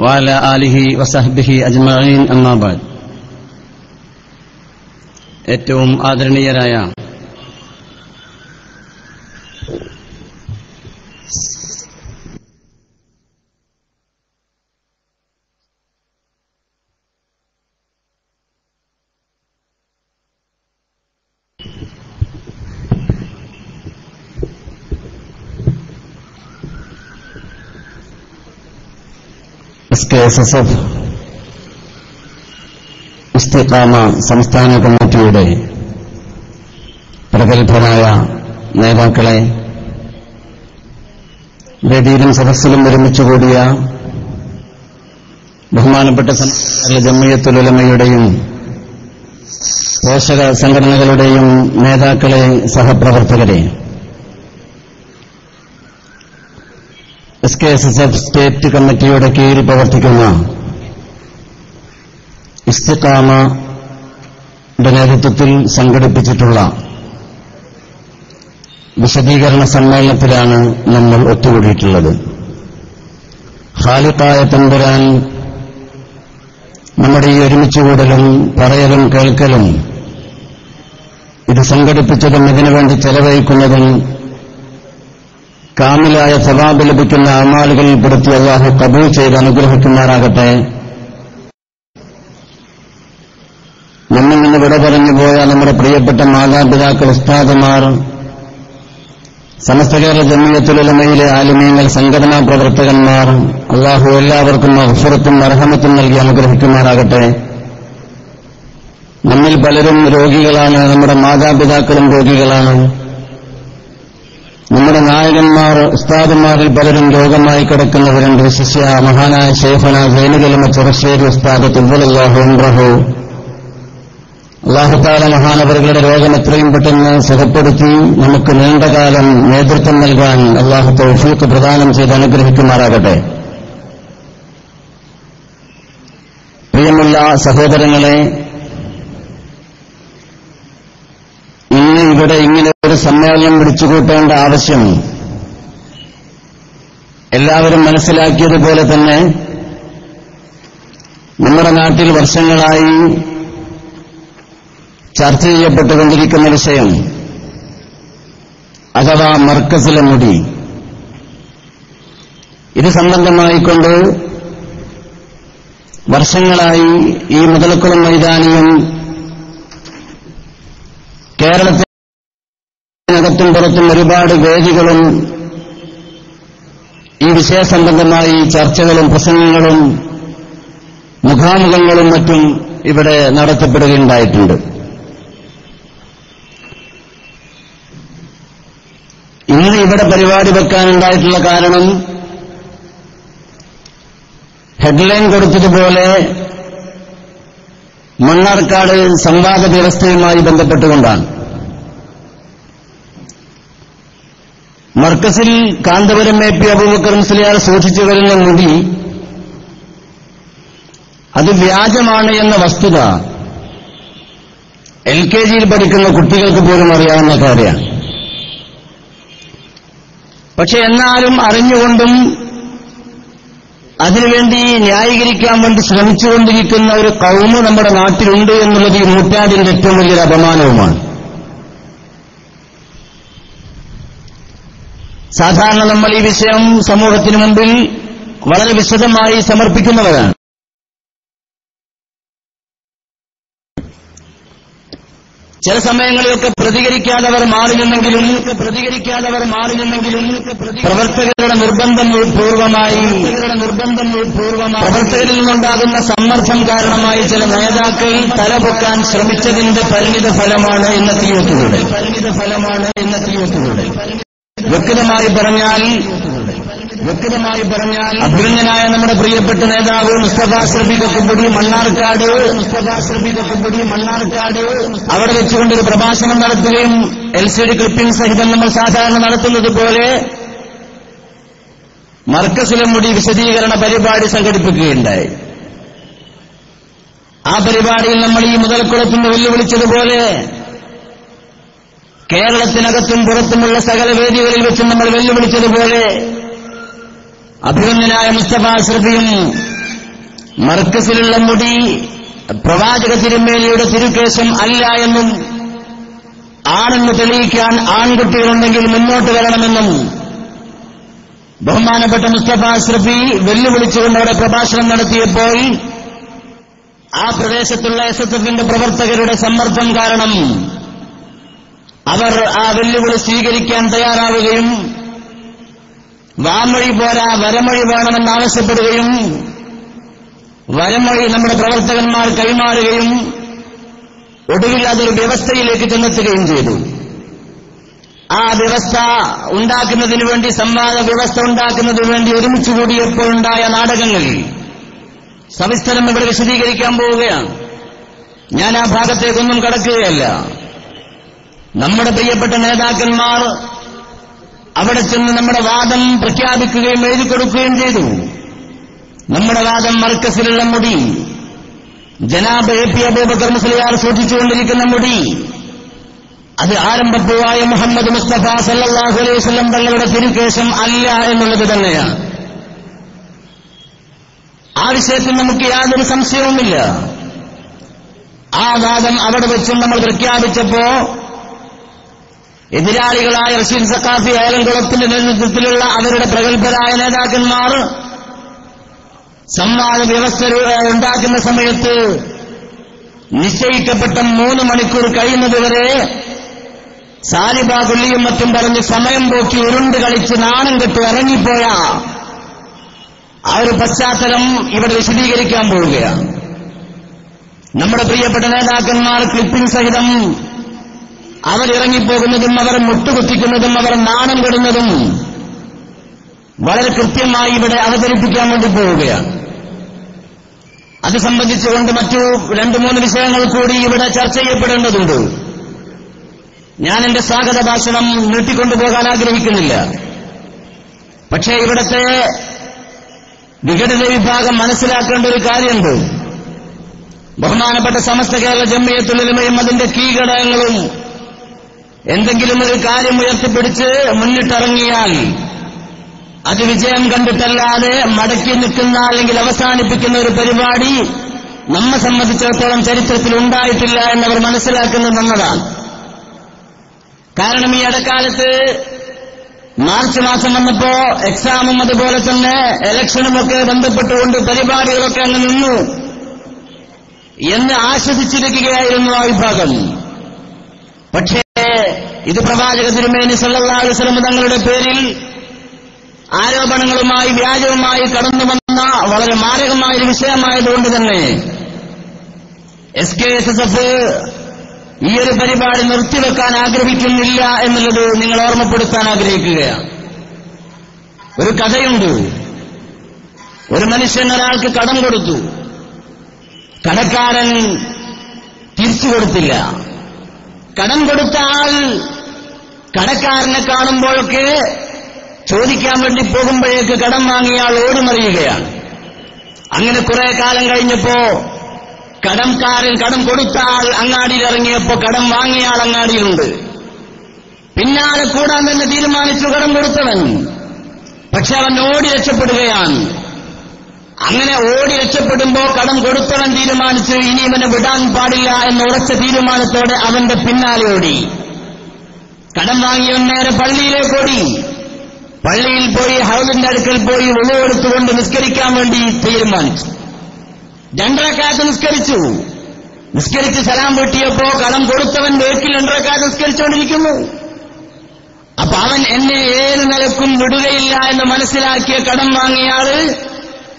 وعلى آله وصحبه أجمعين أما بعد ഏറ്റവും ആദരണീയരായ K S S F Istiqama സംസ്ഥാന കമ്മിറ്റിയുടെ പ്രഗത്ഭരായ നേതാക്കളെ വേദിയിലും സദസ്സിലും ഒരുമിച്ച് കൂടിയ ബഹുമാനപ്പെട്ട ജമ്മിയത്തുലമയുടെയും പോഷക സംഘടനകളുടെയും നേതാക്കളെ സഹപ്രവർത്തകരെ S K S S F state കമ്മിറ്റിയുടെ കീഴിൽ പ്രവർത്തിക്കുന്ന ഇസ്തിഖാമയുടെ നേതൃത്വത്തിൽ സംഘടിപ്പിച്ചിട്ടുള്ള വിശദീകരണ സമ്മേളനത്തിലാണ് നമ്മൾ ഒത്തുകൂടിയിട്ടുള്ളത്. ഖാലിഖായ തമ്പുരാൻ നമ്മുടെ ഈ ഒരുമിച്ചുകൂടലും പറയലും കേൾക്കലും ഇത് സംഘടിപ്പിച്ചതും ഇതിനുവേണ്ടി ചെലവഴിക്കുന്നതും കാമിലായ സവാബ് ലഭിക്കുന്ന അമാലുകളിൽ പെടുത്തി അള്ളാഹു കബൂൾ ചെയ്ത് അനുഗ്രഹിക്കുമാറാകട്ടെ. നമ്മിൽ നിന്ന് വിട പറഞ്ഞു പോയ നമ്മുടെ പ്രിയപ്പെട്ട മാതാപിതാക്കൾ ഉസ്താദുമാർ സമസ്ത കേരള ജമ്മിയത്തുലമയിലെ ആലിമീങ്ങൾ സംഘടനാ പ്രവർത്തകന്മാർ അള്ളാഹു എല്ലാവർക്കും അഫുറത്തും അർഹമത്തും നൽകി അനുഗ്രഹിക്കുമാറാകട്ടെ. നമ്മിൽ പലരും രോഗികളാണ് നമ്മുടെ മാതാപിതാക്കളും രോഗികളാണ്. നമ്മുടെ നായകന്മാർ ഉസ്താദന്മാരിൽ പലരും രോഗമായി കിടക്കുന്നവരുണ്ട്. ശിഷ്യ മഹാനായ ശേഫന ജൈനുകലമ ചെറുശ്ശേരി ഉസ്താദ് തുവലാഹു അള്ളാഹുത്താല മഹാനവറുകളുടെ രോഗം എത്രയും പെട്ടെന്ന് സുഖപ്പെടുത്തി നമുക്ക് നീണ്ടകാലം നേതൃത്വം നൽകാൻ അള്ളാഹു തൗഫീഖ് പ്രദാനം ചെയ്ത് അനുഗ്രഹിക്കുമാറാകട്ടെ. പ്രിയമുള്ള സഹോദരങ്ങളെ ഇന്ന് ഇവിടെ ഇങ്ങനെ ഒരു സമ്മേളനം വിളിച്ചു കൂട്ടേണ്ട ആവശ്യം. എല്ലാവരും മനസ്സിലാക്കിയതുപോലെ തന്നെ നമ്മുടെ നാട്ടിൽ വർഷങ്ങളായി ചർച്ച ചെയ്യപ്പെട്ടുകൊണ്ടിരിക്കുന്ന വിഷയം അഥവാ മർക്കസിലെ മുടി. ഇത് സംബന്ധമായിക്കൊണ്ട് വർഷങ്ങളായി ഈ മുതലക്കുളം മൈതാനിയും കേരളത്തിനകത്തും പുറത്തും ഒരുപാട് വേദികളും ഈ വിഷയസംബന്ധമായി ചർച്ചകളും പ്രസംഗങ്ങളും മുഖാമുഖങ്ങളും മറ്റും ഇവിടെ നടത്തപ്പെടുകയുണ്ടായിട്ടുണ്ട്. ഇന്ന് ഇവിടെ പരിപാടി വെക്കാനുണ്ടായിട്ടുള്ള കാരണം ഹെഡ്ലൈൻ കൊടുത്തതുപോലെ മണ്ണാർക്കാട് സംവാദ വ്യവസ്ഥയുമായി ബന്ധപ്പെട്ടുകൊണ്ടാണ്. മർക്കസിൽ കാന്തപുരം എ പി അബൂബക്കർ മുസ്ലിയാർ സൂക്ഷിച്ചു വരുന്ന മുടി അത് വ്യാജമാണ് എന്ന വസ്തുത എൽ കെ ജിയിൽ പഠിക്കുന്ന കുട്ടികൾക്ക് പോലും അറിയാവുന്ന കാര്യമാണ്. പക്ഷെ എന്നാലും അറിഞ്ഞുകൊണ്ടും അതിനുവേണ്ടി ന്യായീകരിക്കാൻ വേണ്ടി ശ്രമിച്ചുകൊണ്ടിരിക്കുന്ന ഒരു കൗമ നമ്മുടെ നാട്ടിലുണ്ട് എന്നുള്ളത് ഈ നൂറ്റാണ്ടിന്റെ ഏറ്റവും വലിയൊരു അപമാനവുമാണ്. സാധാരണ നമ്മൾ ഈ വിഷയം സമൂഹത്തിന് മുമ്പിൽ വളരെ വിശദമായി സമർപ്പിക്കുന്നവരാണ്. ചില സമയങ്ങളിലൊക്കെ പ്രതികരിക്കാതവർ മാറി നിന്നെങ്കിലും പ്രതികരിക്കാതവർ മാറി നിന്നെങ്കിലും പ്രവർത്തകരുടെ നിർബന്ധം പൂർവമായി നിർബന്ധം പൂർവമായി പ്രവർത്തകരിൽ നിന്നുണ്ടാകുന്ന സമ്മർദ്ദം കാരണമായി ചില നേതാക്കൾ തലപൊക്കാൻ ശ്രമിച്ചതിന്റെ പരിണിത ഫലമാണ് ഇന്നത്തെ യൂത്തുകളുടെ പരിണിത ഫലമാണ് ഇന്നത്തെ യൂത്തുകളുടെ വ്യക്തമായി പറഞ്ഞാൽ വ്യക്തമായി പറഞ്ഞാൽ അഭിനന്ദനായ നമ്മുടെ പ്രിയപ്പെട്ട നേതാവ് മുസ്തഫ കക്കുംപൊടി മണ്ണാർക്കാട് മുസ്തഫ കക്കുംപൊടി മണ്ണാർക്കാട് അവിടെ വെച്ചുകൊണ്ട് ഒരു പ്രഭാഷണം നടത്തുകയും എൽ സി ഡി ക്ലിപ്പിംഗ് സഹിതം നമ്മൾ സാധാരണ നടത്തുന്നത് പോലെ മർക്കസിലും മുടി വിശദീകരണ പരിപാടി സംഘടിപ്പിക്കുകയുണ്ടായി. ആ പരിപാടിയിൽ നമ്മൾ ഈ മുതൽക്കുളത്തിന് വെല്ലുവിളിച്ചതുപോലെ കേരളത്തിനകത്തും പുറത്തുമുള്ള സകല വേദികളിൽ വെച്ച് നമ്മൾ വെല്ലുവിളിച്ചതുപോലെ അഭിമന്യനായ മുസ്തഫ അഷ്റഫിയും മർക്കസിലുള്ള മുടി പ്രവാചക തിരുമേനിയുടെ തിരുക്കേശം അല്ല എന്നും ആണെന്ന് തെളിയിക്കാൻ ആൺകുട്ടികളുണ്ടെങ്കിൽ മുന്നോട്ട് വരണമെന്നും ബഹുമാനപ്പെട്ട മുസ്തഫ അഷ്റഫി വെല്ലുവിളിച്ചുകൊണ്ട് അവിടെ പ്രഭാഷണം നടത്തിയപ്പോൾ ആ പ്രദേശത്തുള്ള എസ് എസ് എഫിന്റെ പ്രവർത്തകരുടെ സമ്മർദ്ദം കാരണം അവർ ആ വെല്ലുവിളി സ്വീകരിക്കാൻ തയ്യാറാവുകയും വാമൊഴി പോരാ വരമൊഴി വേണമെന്നാവശ്യപ്പെടുകയും വരമൊഴി നമ്മുടെ പ്രവർത്തകന്മാർ കൈമാറുകയും ഒടുവിൽ അതൊരു വ്യവസ്ഥയിലേക്ക് ചെന്നെത്തുകയും ചെയ്തു. ആ വ്യവസ്ഥ ഉണ്ടാക്കുന്നതിനു വേണ്ടി സംവാദ വ്യവസ്ഥ ഉണ്ടാക്കുന്നതിനു വേണ്ടി ഒരുമിച്ച് കൂടിയപ്പോഴുണ്ടായ നാടകങ്ങൾ സവിസ്തരം ഇവിടെ വിശദീകരിക്കാൻ പോവുകയാണ്. ഞാൻ ആ ഭാഗത്തേക്കൊന്നും കടക്കുകയല്ല. നമ്മുടെ പ്രിയപ്പെട്ട നേതാക്കന്മാർ അവിടെ ചെന്ന് നമ്മുടെ വാദം പ്രഖ്യാപിക്കുകയും എഴുതി കൊടുക്കുകയും ചെയ്തു. നമ്മുടെ വാദം മർക്കസിലുള്ള മുടി. ജനാബ് എ പി അബൂബക്കർ മുസ്ലിയാർ സൂക്ഷിച്ചുകൊണ്ടിരിക്കുന്ന മുടി. അത് ആരംഭപ്പൂവായ മുഹമ്മദ് മുസ്തഫ സല്ലാഹു അലൈഹി വസല്ലം തങ്ങളുടെ തിരുക്കേശം അല്ല എന്നുള്ളത് തന്നെയാണ്. ആ വിഷയത്തിൽ നമുക്ക് യാതൊരു സംശയവുമില്ല. ആ വാദം അവിടെ വെച്ചും നമ്മൾ പ്രഖ്യാപിച്ചപ്പോ എതിരാളികളായ റഷ്യൻ സക്കാഫി ഏലംകുളത്തിന്റെ നേതൃത്വത്തിലുള്ള അവരുടെ പ്രഗത്ഭരായ നേതാക്കന്മാർ സംവാദ വ്യവസ്ഥ ഉണ്ടാക്കുന്ന സമയത്ത് നിശ്ചയിക്കപ്പെട്ട മൂന്ന് മണിക്കൂർ കഴിയുന്നതുവരെ സാലിബ കൊല്ലിയും മറ്റും പറഞ്ഞ് സമയം പോക്കി ഉരുണ്ട് കളിച്ച് നാണം കെട്ട് ഇറങ്ങിപ്പോയ ആ ഒരു പശ്ചാത്തലം ഇവിടെ വിശദീകരിക്കാൻ പോവുകയാണ്. നമ്മുടെ പ്രിയപ്പെട്ട നേതാക്കന്മാർ ക്ലിപ്പിംഗ് സഹിതം അവരിറങ്ങിപ്പോകുന്നതും അവർ മുട്ടുകുത്തിക്കുന്നതും അവർ നാണം കെടുന്നതും വളരെ കൃത്യമായി ഇവിടെ അവതരിപ്പിക്കാൻ വേണ്ടി പോവുകയാണ്. അത് സംബന്ധിച്ചുകൊണ്ട് മറ്റു രണ്ടു മൂന്ന് വിഷയങ്ങൾ കൂടി ഇവിടെ ചർച്ച ചെയ്യപ്പെടേണ്ടതുണ്ട്. ഞാൻ എന്റെ സ്വാഗത ഭാഷണം നീട്ടിക്കൊണ്ടുപോകാൻ ആഗ്രഹിക്കുന്നില്ല. പക്ഷേ ഇവിടത്തെ വിഘടിത വിഭാഗം മനസ്സിലാക്കേണ്ട ഒരു കാര്യമുണ്ട്. ബഹുമാനപ്പെട്ട സമസ്ത കേരള ജമ്മിയത്തുലമയും അതിന്റെ കീഘടകങ്ങളും എന്തെങ്കിലും ഒരു കാര്യം ഉയർത്തിപ്പിടിച്ച് മുന്നിട്ടിറങ്ങിയാൽ അത് വിജയം കണ്ടിട്ടല്ലാതെ മടക്കി നിൽക്കുന്ന അല്ലെങ്കിൽ അവസാനിപ്പിക്കുന്ന ഒരു പരിപാടി നമ്മെ സംബന്ധിച്ചിടത്തോളം ചരിത്രത്തിൽ ഉണ്ടായിട്ടില്ല എന്നവർ മനസ്സിലാക്കുന്നത് നന്നതാണ് കാരണം ഈ ഇടക്കാലത്ത് മാർച്ച് മാസം വന്നപ്പോ എക്സാമും അതുപോലെ തന്നെ ഇലക്ഷനുമൊക്കെ ബന്ധപ്പെട്ടുകൊണ്ട് പരിപാടികളൊക്കെ അങ്ങ് നിന്നു. എന്ന് ആശ്വസിച്ചിരിക്കുകയായിരുന്നു ആ വിഭാഗം. പക്ഷേ ഇത് പ്രവാചക തിരുമേനി അലൈഹി വസല്ലം തങ്ങളുടെ പേരിൽ ആരോപണങ്ങളുമായി വ്യാജവുമായി കടന്നു വന്ന വളരെ മാരകമായ ഒരു വിഷയമായതുകൊണ്ട് തന്നെ S K S S F ഈ ഒരു പരിപാടി നിർത്തിവെക്കാൻ ആഗ്രഹിക്കുന്നില്ല എന്നുള്ളത് നിങ്ങൾ ഓർമ്മപ്പെടുത്താൻ ആഗ്രഹിക്കുകയാണ്. ഒരു കഥയുണ്ട്. ഒരു മനുഷ്യൻ ഒരാൾക്ക് കടം കൊടുത്തു. കടക്കാരൻ തിരിച്ചു കൊടുത്തില്ല. കടം കൊടുത്ത ആൾ കടക്കാരനെ കാണുമ്പോഴൊക്കെ ചോദിക്കാൻ വേണ്ടി പോകുമ്പോഴേക്ക് കടം വാങ്ങിയ ആൾ ഓടുമറിയുകയാണ്. അങ്ങനെ കുറെ കാലം കഴിഞ്ഞപ്പോ കടംകാരൻ കടം കൊടുത്ത ആൾ അങ്ങാടിയിൽ ഇറങ്ങിയപ്പോ കടം വാങ്ങിയ ആൾ അങ്ങാടിയിലുണ്ട്. പിന്നാലെ കൂടാൻ തന്നെ തീരുമാനിച്ചു കടം കൊടുത്തവൻ. പക്ഷെ അവൻ ഓടി രക്ഷപ്പെടുകയാണ്. അങ്ങനെ ഓടി രക്ഷപ്പെടുമ്പോ കടം കൊടുത്തവൻ തീരുമാനിച്ചു ഇനി ഇവനെ വിടാൻ പാടില്ല എന്ന ഉറച്ച തീരുമാനത്തോടെ അവന്റെ പിന്നാലെ ഓടി. കടം വാങ്ങിയവൻ നേരെ പള്ളിയിലേക്ക് ഓടി. പള്ളിയിൽ പോയി ഹൗസിന്റെ അടുക്കൽ പോയി ഉളവെടുത്തുകൊണ്ട് നിസ്കരിക്കാൻ വേണ്ടി തീരുമാനിച്ചു. രണ്ടരക്കാലത്ത് നിസ്കരിച്ചു. നിസ്കരിച്ച് സലാം വീട്ടിയപ്പോ കടം കൊടുത്തവൻ വേക്കിൽ രണ്ടരക്കാലത്ത് നിസ്കരിച്ചുകൊണ്ടിരിക്കുന്നു. അപ്പൊ അവൻ എന്നെ ഏത് നിലക്കും വിടുകയില്ല എന്ന് മനസ്സിലാക്കിയ കടം വാങ്ങിയാൾ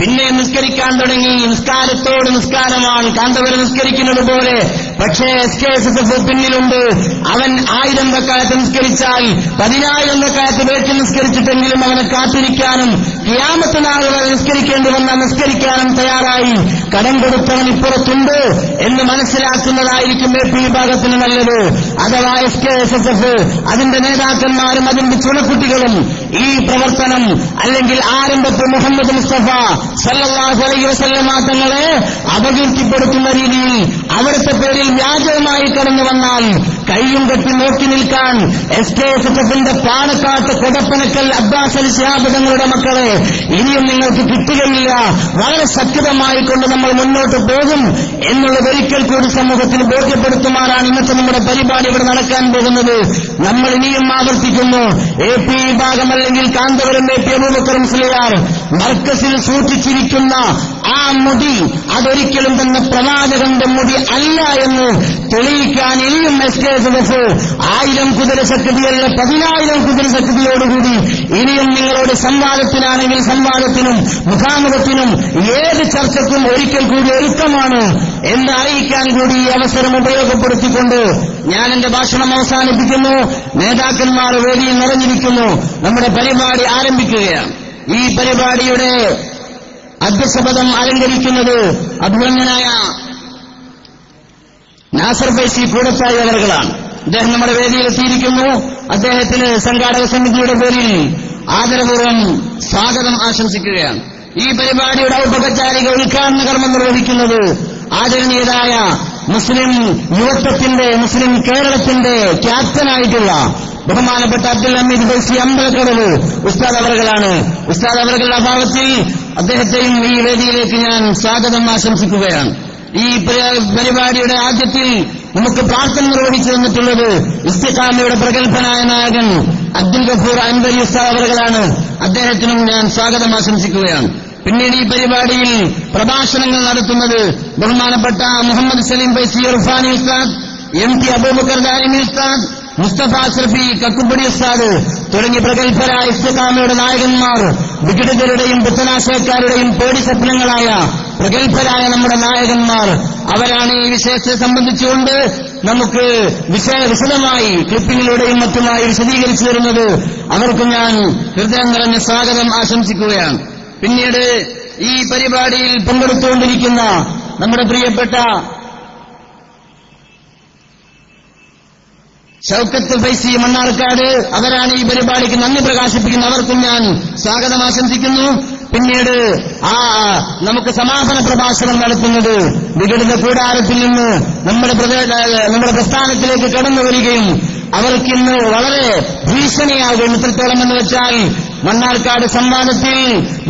പിന്നെ നിസ്കരിക്കാൻ തുടങ്ങി. നിസ്കാരത്തോട് നിസ്കാരമാണ്. കാന്തവരെ നിസ്കരിക്കുന്നത് പോലെ. പക്ഷേ S K S S F പിന്നിലുണ്ട്. അവൻ ആയിരം വെക്കാലത്ത് നിസ്കരിച്ചാൽ പതിനായിരം വെക്കാലത്ത് വേറ്റി നിസ്കരിച്ചിട്ടെങ്കിലും അവനെ കാത്തിരിക്കാനും ക്യാമത്ത് നാൾ വരെ നിസ്കരിക്കേണ്ടി വന്ന നിസ്കരിക്കാനും തയ്യാറായി. കടം കൊടുത്തവൻ ഇപ്പുറത്തുണ്ട് എന്ന് മനസ്സിലാക്കുന്നതായിരിക്കും എ പി വിഭാഗത്തിന് നല്ലത്. അഥവാ S K S S F അതിന്റെ നേതാക്കന്മാരും അതിന്റെ ചുണക്കുട്ടികളും ഈ പ്രവർത്തനം അല്ലെങ്കിൽ ആരംഭത്തിൽ മുഹമ്മദ് മുസ്തഫ സല്ലല്ലാഹു അലൈഹി വസല്ലമ തങ്ങളെ അപകീർത്തിപ്പെടുത്തുന്ന രീതിയിൽ അവരുടെ പേരിൽ വ്യാജവുമായി കടന്നു വന്നാൽ കൈയും കെട്ടി നോക്കി നിൽക്കാൻ എസ് കെ എസ് എസ് എഫിന്റെ പാണക്കാട്ട് കൊടപ്പനക്കൽ അബ്ബാസ് അലി ശിഹാബിതങ്ങളുടെ മക്കളെ ഇനിയും നിങ്ങൾക്ക് കിട്ടുകയില്ല. വളരെ ശക്തമായി നമ്മൾ മുന്നോട്ട് പോകും എന്നുള്ള ഒരിക്കൽ കൂടി സമൂഹത്തിന് ബോധ്യപ്പെടുത്തുമാറാണ് ഇന്നത്തെ നമ്മുടെ പരിപാടി ഇവിടെ നടക്കാൻ പോകുന്നത്. നമ്മൾ ഇനിയും ആവർത്തിക്കുന്നു. എ പി വിഭാഗം അല്ലെങ്കിൽ കാന്തപുരം എ പി അബൂബക്കറും സ്ലിയാർ മർക്കസിൽ സൂക്ഷിച്ചിരിക്കുന്ന ആ മുടി അതൊരിക്കലും തന്നെ പ്രവാചകന്റെ മുടി അല്ല എന്ന് തെളിയിക്കാൻ ഇനിയും എസ് കെ എഫ് ആയിരം കുതിര ശക്തിയല്ല പതിനായിരം കുതിര ശക്തിയോടുകൂടി ഇനിയും നിങ്ങളോട് സംവാദത്തിനാണെങ്കിൽ സംവാദത്തിനും മുഖാമുഖത്തിനും ഏത് ചർച്ചക്കും ഒരിക്കൽ കൂടി ഒരുക്കമാണ് എന്ന് അറിയിക്കാൻ കൂടി ഈ അവസരം ഉപയോഗപ്പെടുത്തിക്കൊണ്ട് ഞാൻ എന്റെ ഭാഷണം അവസാനിപ്പിക്കുന്നു. നേതാക്കന്മാർ വേദിയിൽ നിറഞ്ഞിരിക്കുന്നു. നമ്മുടെ പരിപാടി ആരംഭിക്കുകയാണ്. ഈ പരിപാടിയുടെ അധ്യക്ഷപദം അലങ്കരിക്കുന്നത് അഭിമന്യനായ നാസർ ഫൈസി കൂടത്തായി അവരുകളാണ് അദ്ദേഹം നമ്മുടെ വേദിയിൽ എത്തിയിരിക്കുന്നു. അദ്ദേഹത്തിന് സംഘാടക സമിതിയുടെ പേരിൽ ആദരപൂർവം സ്വാഗതം ആശംസിക്കുകയാണ്. ഈ പരിപാടിയുടെ ഔപചാരിക ഉദ്ഘാടന കർമ്മം നിർവഹിക്കുന്നത് ആദരണീയരായ മുസ്ലിം യുവത്വത്തിന്റെ മുസ്ലിം കേരളത്തിന്റെ ക്യാപ്റ്റനായിട്ടുള്ള ബഹുമാനപ്പെട്ട അബ്ദുൽ ഹമീദ് ഫൈസി അമ്പലക്കടവ് ഉസ്താദ് അവറുകളാണ്. ഉസ്താദ് അവറുകളുടെ അഭാവത്തിൽ അദ്ദേഹത്തെയും ഈ വേദിയിലേക്ക് ഞാൻ സ്വാഗതം ആശംസിക്കുകയാണ്. ഈ പരിപാടിയുടെ ആദ്യത്തിൽ നമുക്ക് പ്രാർത്ഥന നിർവഹിച്ചു തന്നിട്ടുള്ളത് ഇസ്തിഖാമയുടെ പ്രഗത്ഭനായ നായകൻ അബ്ദുൽ ഗഫൂർ അൻവരി ഉസ്താദ് അവറുകളാണ്. അദ്ദേഹത്തിനും ഞാൻ സ്വാഗതം ആശംസിക്കുകയാണ്. പിന്നീട് ഈ പരിപാടിയിൽ പ്രഭാഷണങ്ങൾ നടത്തുന്നത് ബഹുമാനപ്പെട്ട മുഹമ്മദ് സലീം ബൈസി ഉർഫാനി ഉസ്താദ് എം ടി അബൂബക്കർ ദാരിമി ഉസ്താദ് മുസ്തഫ അഷ്റഫി കക്കുപ്പടി ഉസ്താദ് തുടങ്ങി പ്രഗത്ഭരായ ഇസ്തിഖാമയുടെ നായകന്മാർ വിഘടിതരുടെയും പുത്തനാശയക്കാരുടെയും പേടി സ്വപ്നങ്ങളായ പ്രഗത്ഭരായ നമ്മുടെ നായകന്മാർ അവരാണ് ഈ വിഷയത്തെ സംബന്ധിച്ചുകൊണ്ട് നമുക്ക് വിഷയ വിശദമായി ക്ലിപ്പിങ്ങിലൂടെയും മറ്റുമായി വിശദീകരിച്ചു തരുന്നത് അവർക്ക് ഞാൻ ഹൃദയം നിറഞ്ഞ സ്വാഗതം ആശംസിക്കുകയാണ്. പിന്നീട് ഈ പരിപാടിയിൽ പങ്കെടുത്തുകൊണ്ടിരിക്കുന്ന നമ്മുടെ പ്രിയപ്പെട്ട ഷൌക്കത്ത് ഫൈസി മണ്ണാർക്കാട് അവരാണ് ഈ പരിപാടിക്ക് നന്ദി പ്രകാശിപ്പിക്കുന്ന അവർക്കും ഞാൻ സ്വാഗതം ആശംസിക്കുന്നു. പിന്നീട് ആ നമുക്ക് സമാപന പ്രഭാഷണം നടത്തുന്നത് വിഘടിത കൂടാരത്തിൽ നിന്ന് നമ്മുടെ നമ്മുടെ പ്രസ്ഥാനത്തിലേക്ക് കടന്നു വരികയും അവർക്കിന്ന് വളരെ ഭീഷണിയാകും ഇത്രത്തോളം എന്ന് വെച്ചാൽ മണ്ണാർക്കാട് സംവാദത്തിൽ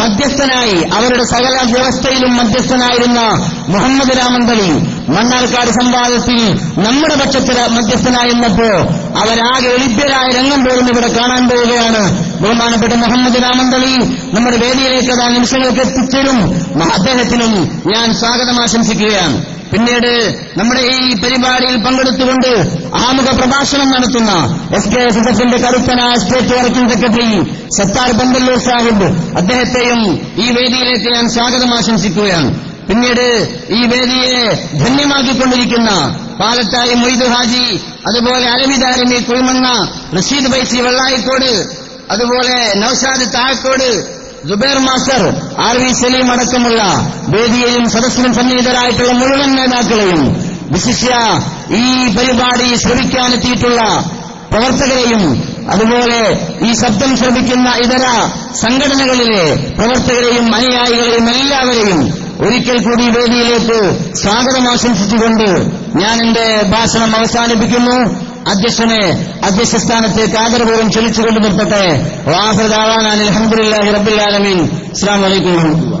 മധ്യസ്ഥനായി അവരുടെ സകല വ്യവസ്ഥയിലും മധ്യസ്ഥനായിരുന്ന മുഹമ്മദ് രാമന്തളി മണ്ണാർക്കാട് സംവാദത്തിൽ നമ്മുടെ പക്ഷത്തിൽ മധ്യസ്ഥനായിരുന്നപ്പോ അവരാകെ എളിഭ്യരായ രംഗം പോലും ഇവിടെ കാണാൻ പോവുകയാണ്. ബഹുമാനപ്പെട്ട മുഹമ്മദ് രാമന്തളി നമ്മുടെ വേദിയിലേക്ക് അതാ നിമിഷങ്ങൾക്ക് എത്തിച്ചേരും. അദ്ദേഹത്തിനും ഞാൻ സ്വാഗതം ആശംസിക്കുകയാണ്. പിന്നീട് നമ്മുടെ ഈ പരിപാടിയിൽ പങ്കെടുത്തുകൊണ്ട് ആമുഖ പ്രഭാഷണം നടത്തുന്ന എസ് കെ എസ് എസ് എഫിന്റെ കരുത്തനായ state working secretary Sathar Bandallur Sahib. അദ്ദേഹത്തെയും ഈ വേദിയിലേക്ക് ഞാൻ സ്വാഗതം ആശംസിക്കുകയാണ്. പിന്നീട് ഈ വേദിയെ ധന്യമാക്കിക്കൊണ്ടിരിക്കുന്ന പാലത്തായി മൊയ്തു ഹാജി അതുപോലെ അരവിദാരമി കുഴിമണ്ണ റഷീദ് ബൈസി വെള്ളായിക്കോട് അതുപോലെ Noushad Thazhakode Jubair master R V Saleem അടക്കമുള്ള വേദിയെയും സദസ്സിലും സന്നിഹിതരായിട്ടുള്ള മുഴുവൻ നേതാക്കളെയും വിശിഷ്യ ഈ പരിപാടി ശ്രമിക്കാനെത്തിയിട്ടുള്ള പ്രവർത്തകരെയും അതുപോലെ ഈ ശബ്ദം ശ്രമിക്കുന്ന ഇതര സംഘടനകളിലെ പ്രവർത്തകരെയും അനുയായികളെയും എല്ലാവരെയും ഒരിക്കൽ കൂടി വേദിയിലേക്ക് സ്വാഗതം ആശംസിച്ചുകൊണ്ട് ഞാൻ എന്റെ ഭാഷണം അവസാനിപ്പിക്കുന്നു. അധ്യക്ഷനെ അധ്യക്ഷ സ്ഥാനത്തേക്ക് ആദരപൂർവം ക്ഷണിച്ചുകൊണ്ട് നിർത്തട്ടെ. വാഹൃദാവാൻ അലഹമുല്ലാഹി റബുല്ലാലമീൻ അസ്സാം വലൈക്കും